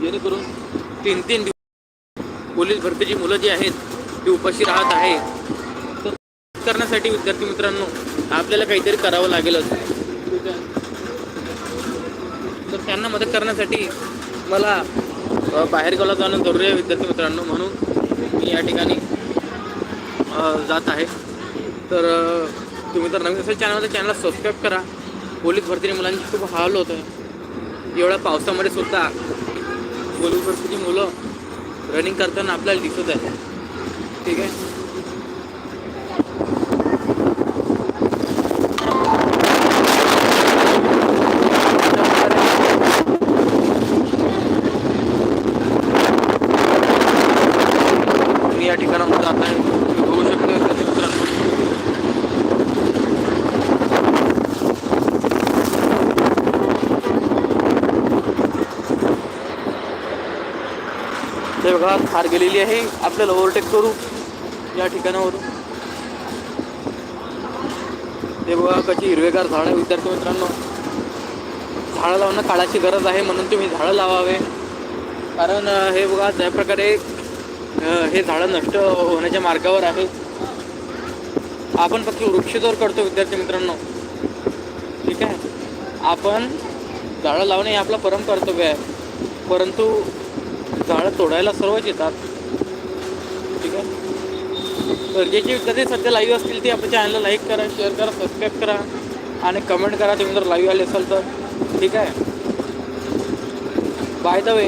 जेणेकरून तीन तीन दिवस पोलीस भरतीची मुलं जी आहेत ती उपाशी राहत आहे. तर करण्यासाठी विद्यार्थी मित्रांनो आपल्याला काहीतरी करावं लागेलच. ठीक आहे तर त्यांना मदत करण्यासाठी मला बाहेर बाहेरगावला जाणं जरुरी आहे विद्यार्थी मित्रांनो म्हणून मी या ठिकाणी जात आहे. तर तुम्ही तर नवीन असेल चॅनल तर चॅनलला सबस्क्राईब करा. पोलीस भरतीने मुलांची खूप हाल होत आहे. एवढ्या पावसामध्ये सुद्धा पोलीस भरतीची मुलं रनिंग करताना आपल्याला दिसत आहे ठीक आहे? या ठिकाणामध्ये आता आहे तुम्ही बघू शकता विद्यार्थी मित्रांनो ते बघा थार गेलेली आहे. आपल्याला ओव्हरटेक करू या ठिकाणावरून. ते बघा कशी हिरवेगार झाडं आहे विद्यार्थी मित्रांनो. झाडं लावणं काळाची गरज आहे म्हणून तुम्ही झाडं लावावे. कारण हे बघा ज्या प्रकारे हे झाडं नष्ट होण्याच्या मार्गावर आहे. आपण फक्त वृक्षतोड करतो विद्यार्थी मित्रांनो. ठीक आहे? आपण झाडं लावणे हे आपला परम कर्तव्य आहे. परंतु झाडं तोडायला सर्वच येतात. ठीक आहे? गरजेचे विद्यार्थी सध्या लाईव्ह असतील ते आपल्या चॅनलला लाईक करा शेअर करा सबस्क्राईब करा आणि कमेंट करा. तुम्ही जर लाईव्ह आले असाल तर. ठीक आहे? बाय द वे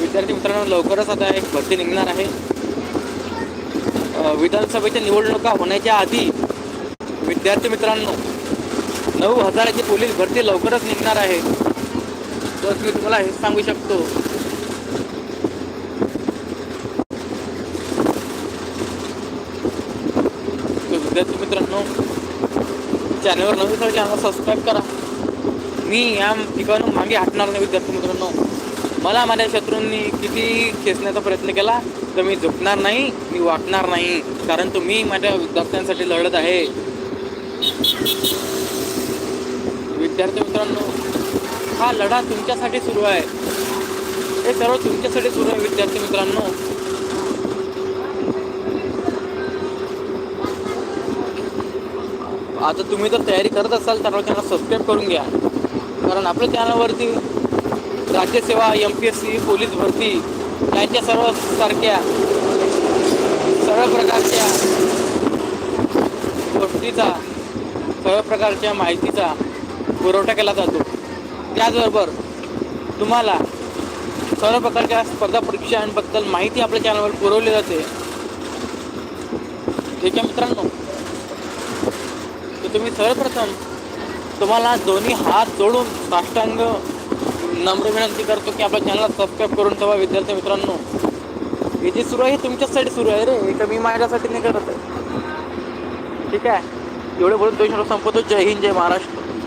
विद्यार्थी मित्रांनो लवकरच आता एक भरती निघणार आहे. विधानसभेच्या निवडणुका होण्याच्या आधी विद्यार्थी मित्रांनो नऊ हजाराची पोलीस भरती लवकरच निघणार आहे. तर मी तुम्हाला हेच सांगू शकतो तर विद्यार्थी मित्रांनो चॅनलवर नवीन असेल चॅनल सबस्क्राईब करा. मी या ठिकाणून मागे हटणार नाही विद्यार्थी मित्रांनो. मला माझ्या शत्रूंनी किती खेचण्याचा प्रयत्न केला तर मी झुकणार नाही मी वाटणार नाही कारण तुम्ही माझ्या विद्यार्थ्यांसाठी लढत आहे. विद्यार्थी मित्रांनो हा लढा तुमच्यासाठी सुरू आहे. हे सर्व तुमच्यासाठी सुरू आहे विद्यार्थी मित्रांनो. आता तुम्ही जर तयारी करत असाल तर चॅनल सबस्क्राईब करून घ्या. कारण आपल्या चॅनलवरती राज्यसेवा M P S C police भरती यांच्या सर्व सारख्या सर्व प्रकारच्या गोष्टीचा सर्व प्रकारच्या माहितीचा पुरवठा केला जातो. त्याचबरोबर तुम्हाला सर्व प्रकारच्या स्पर्धा परीक्षांबद्दल माहिती आपल्या चॅनलवर पुरवली जाते. ठीक आहे मित्रांनो? तर तुम्ही सर्वप्रथम तुम्हाला दोन्ही हात जोडून साष्टांग नम्र विनंती करतो की आपल्या चॅनलला सबस्क्राईब करून ठेवा. विद्यार्थी मित्रांनो हे जे सुरू आहे हे तुमच्यासाठी सुरू आहे रे. हे मी माझ्यासाठी नाही करत आहे. ठीक आहे? एवढे बोलून दोन संपवतो. जय हिंद जय महाराष्ट्र.